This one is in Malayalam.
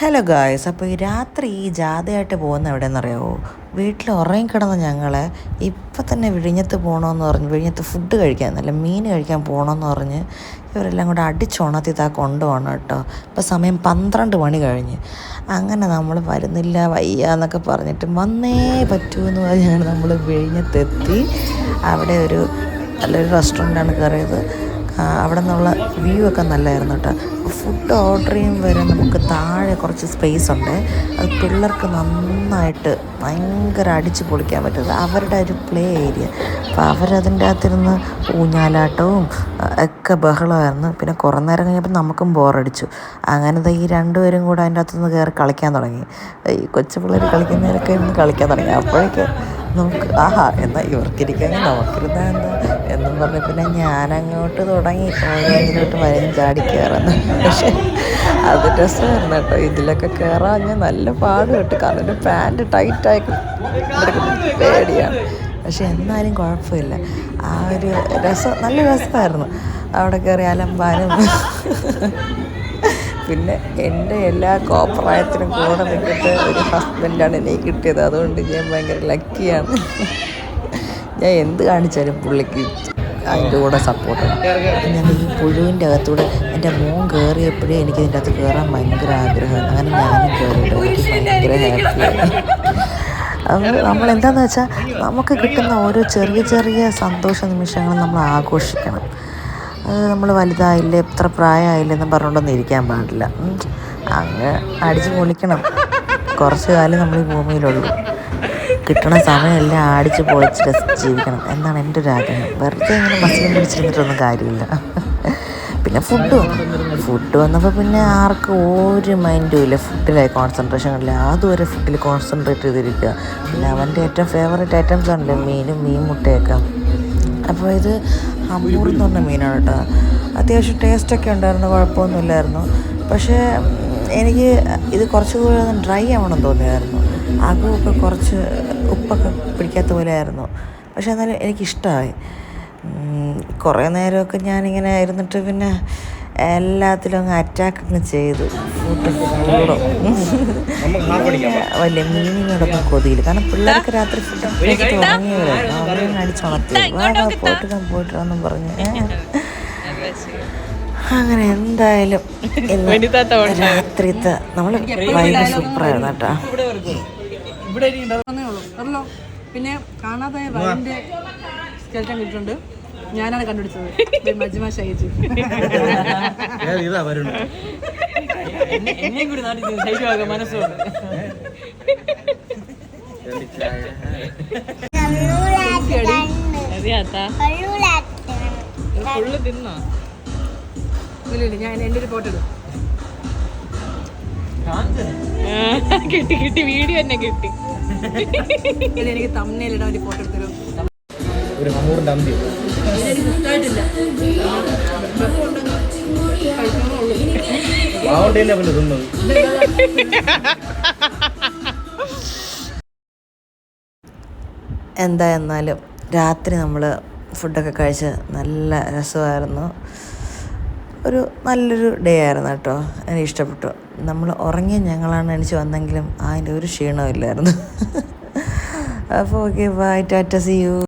ഹലോ ഗായ്സ് അപ്പോൾ ഈ രാത്രി ഈ ജാഥയായിട്ട് പോകുന്ന എവിടെയെന്നറിയാമോ വീട്ടിൽ ഉറങ്ങിക്കിടന്ന ഞങ്ങളെ ഇപ്പം തന്നെ വിഴിഞ്ഞത്ത് പോകണമെന്ന് പറഞ്ഞ് വിഴിഞ്ഞത്ത് ഫുഡ് കഴിക്കാൻ നല്ല മീൻ കഴിക്കാൻ പോകണമെന്ന് പറഞ്ഞ് ഇവരെല്ലാം കൂടെ അടിച്ചുണത്തി താ കൊണ്ടുപോകണം കേട്ടോ. ഇപ്പം സമയം പന്ത്രണ്ട് മണി കഴിഞ്ഞ്. അങ്ങനെ നമ്മൾ വരുന്നില്ല വയ്യ എന്നൊക്കെ പറഞ്ഞിട്ട് വന്നേ പറ്റൂ എന്ന് പറഞ്ഞാണ് നമ്മൾ വിഴിഞ്ഞത്തെത്തി. അവിടെ ഒരു നല്ലൊരു റെസ്റ്റോറന്റാണ് കയറിയത്. അവിടെ നിന്നുള്ള വ്യൂ ഒക്കെ നല്ലതായിരുന്നു കേട്ടോ. ഫുഡ് ഓർഡർ ചെയ്യും വരെ നമുക്ക് താഴെ കുറച്ച് സ്പേസ് ഉണ്ട്. അത് പിള്ളേർക്ക് നന്നായിട്ട് ഭയങ്കര അടിച്ചു പൊളിക്കാൻ പറ്റുന്നത്. അവരുടെ ഒരു പ്ലേ ഏരിയ അപ്പോൾ അവരതിന്റെ അകത്തിരുന്ന് ഊഞ്ഞാലാട്ടവും ഒക്കെ ബഹളമായിരുന്നു. പിന്നെ കുറേ നേരം കഴിഞ്ഞപ്പോൾ നമുക്കും ബോറടിച്ചു അങ്ങനത്തെ ഈ രണ്ടുപേരും കൂടെ അതിന്റെ അകത്തുനിന്ന് കയറി കളിക്കാൻ തുടങ്ങി. ഈ കൊച്ചു പിള്ളേർ കളിക്കുന്നവരൊക്കെ കളിക്കാൻ തുടങ്ങി. അപ്പോഴേക്ക് നമുക്ക് ആഹാ എന്നാൽ ഇവർക്കിരിക്കാൻ നമുക്കിരുന്നാൽ എന്താ എന്നും പറഞ്ഞ് പിന്നെ ഞാനങ്ങോട്ട് തുടങ്ങി. ഓരോന്നിലോട്ട് വരും ചാടി കയറുന്നു പക്ഷേ അത് രസമായിരുന്നു കേട്ടോ. ഇതിലൊക്കെ കയറാൻ ഞാൻ നല്ല പാട് കേട്ടു. കാരണം പാന്റ് ടൈറ്റായി പേടിയാണ്. പക്ഷെ എന്നാലും കുഴപ്പമില്ല. ആ ഒരു രസം നല്ല രസമായിരുന്നു. അവിടെ കയറി അലമ്പാനും. പിന്നെ എന്റെ എല്ലാ കോപ്രായത്തിനും കൂടെ നിൽക്കിട്ട് ഒരു ഹസ്ബൻഡാണ് എനിക്ക് കിട്ടിയത്. അതുകൊണ്ട് ഞാൻ ഭയങ്കര ലക്കിയാണ് ഞാൻ എന്ത് കാണിച്ചാലും പുള്ളിക്ക് അതിന്റെ കൂടെ സപ്പോർട്ട് ഞാൻ ഈ പുഴുവിന്റെ അകത്തൂടെ എന്റെ മോൻ കയറിയപ്പോഴേ എനിക്ക് ഇതിന്റെ അകത്ത് കയറാൻ ഭയങ്കര ആഗ്രഹമാണ്. അങ്ങനെ ഞാനും കയറിയിട്ട് എനിക്ക് ഭയങ്കര ഹാപ്പിയാണ് അത് നമ്മൾ എന്താണെന്ന് വെച്ചാൽ നമുക്ക് കിട്ടുന്ന ഓരോ ചെറിയ ചെറിയ സന്തോഷ നിമിഷങ്ങൾ നമ്മൾ ആഘോഷിക്കണം. അത് നമ്മൾ വലുതായില്ലേ എത്ര പ്രായമായില്ലെന്ന് പറഞ്ഞുകൊണ്ടൊന്നും ഇരിക്കാൻ പാടില്ല. അങ്ങ് അടിച്ച് പൊളിക്കണം. കുറച്ച് കാലം നമ്മൾ ഈ ഭൂമിയിലുള്ളൂ. കിട്ടണ സമയമെല്ലാം അടിച്ച് പൊളിച്ച് രസിച്ച് ജീവിക്കണം എന്നാണ് എന്റെ ഒരു ആഗ്രഹം. വെറുതെ ഇങ്ങനെ മസിലും പിടിച്ചിരുന്നിട്ടൊന്നും കാര്യമില്ല. പിന്നെ ഫുഡ് ഫുഡ് വന്നപ്പോൾ പിന്നെ ആർക്കും ഒരു മൈൻഡും ഇല്ല. ഫുഡിലായി കോൺസെൻട്രേഷൻ ഇല്ല അതുവരെ ഫുഡിൽ കോൺസെൻട്രേറ്റ് ചെയ്തിരിക്കുക. പിന്നെ അവന്റെ ഏറ്റവും ഫേവറേറ്റ് ഐറ്റംസ് ആണല്ലോ മീനും മീൻ മുട്ടയൊക്കെ. അപ്പോൾ ഇത് അമ്പൂർന്ന് പറഞ്ഞ മീനാണ് കേട്ടോ. അത്യാവശ്യം ടേസ്റ്റൊക്കെ ഉണ്ടായിരുന്നു. കുഴപ്പമൊന്നുമില്ലായിരുന്നു. പക്ഷേ എനിക്ക് ഇത് കുറച്ചുകൂടി ഡ്രൈ ആവണം തോന്നിയായിരുന്നു. അകമൊക്കെ കുറച്ച് ഉപ്പൊക്കെ പിടിക്കാത്ത പോലെ ആയിരുന്നു പക്ഷേ എന്നാലും എനിക്കിഷ്ടമായി. കുറേ നേരമൊക്കെ ഞാനിങ്ങനെ ഇരുന്നിട്ട് പിന്നെ എല്ലാത്തിലും അങ്ങ് അറ്റാക്ക് അങ്ങ് ചെയ്തു. വലിയ കൂടും വലിയ മീനിനോടൊന്നും കൊതിയില്ല. കാരണം പിള്ളേർക്ക് രാത്രി ഫുഡ് കഴിച്ചിട്ട് ഉറങ്ങിയവരായിരുന്നു അവരെ അടിച്ചുണർത്തി. വാ വാ പോയിട്ട് പോയിട്ടാന്നും പറഞ്ഞു. അങ്ങനെ എന്തായാലും രാത്രിത്തെ നമ്മൾ ഭയങ്കര സൂപ്പറായിരുന്നു കേട്ടോ. വന്നേ ഉള്ളൂ. അറിയല്ലോ പിന്നെ കാണാതായ വരന്റെ സ്കെൽറ്റൻ കിട്ടിയിട്ടുണ്ട് ഞാനാണ് കണ്ടുപിടിച്ചത്. മജ്മ ഷൈജു. ഇതാ വരുന്നു എന്നെയും കൂടി നാട്ടിൽ ശൈത്യമാകാൻ മനസ്സുണ്ട്. അറിയാത്താ ഫുള്ള് തിന്നോ? ഇല്ല ഇല്ല ഞാൻ എന്റെ ഒരു ഫോട്ടോ ഇടും കിട്ടി കിട്ടി. വീഡിയോ തന്നെ കിട്ടി. എനിക്ക് തമ്മിലിടാൻ ഇടാൻ ഒരു ഫോട്ടോ എടുത്തരും? ഒരു ഹമൂറിന്റെ അന്ത്യം പാവണ്ടല്ലേ അവന് തിന്നത് എന്താ എന്നാലും രാത്രി നമ്മൾ ഫുഡൊക്കെ കഴിച്ച് നല്ല രസമായിരുന്നു. ഒരു നല്ലൊരു ഡേ ആയിരുന്നു കേട്ടോ. എനിക്ക് ഇഷ്ടപ്പെട്ടു. നമ്മൾ ഉറങ്ങിയ ഞങ്ങളാണ് എണിച്ച് വന്നെങ്കിലും അതിന്റെ ഒരു ക്ഷീണമില്ലായിരുന്നു അപ്പോൾ okay bye tata see you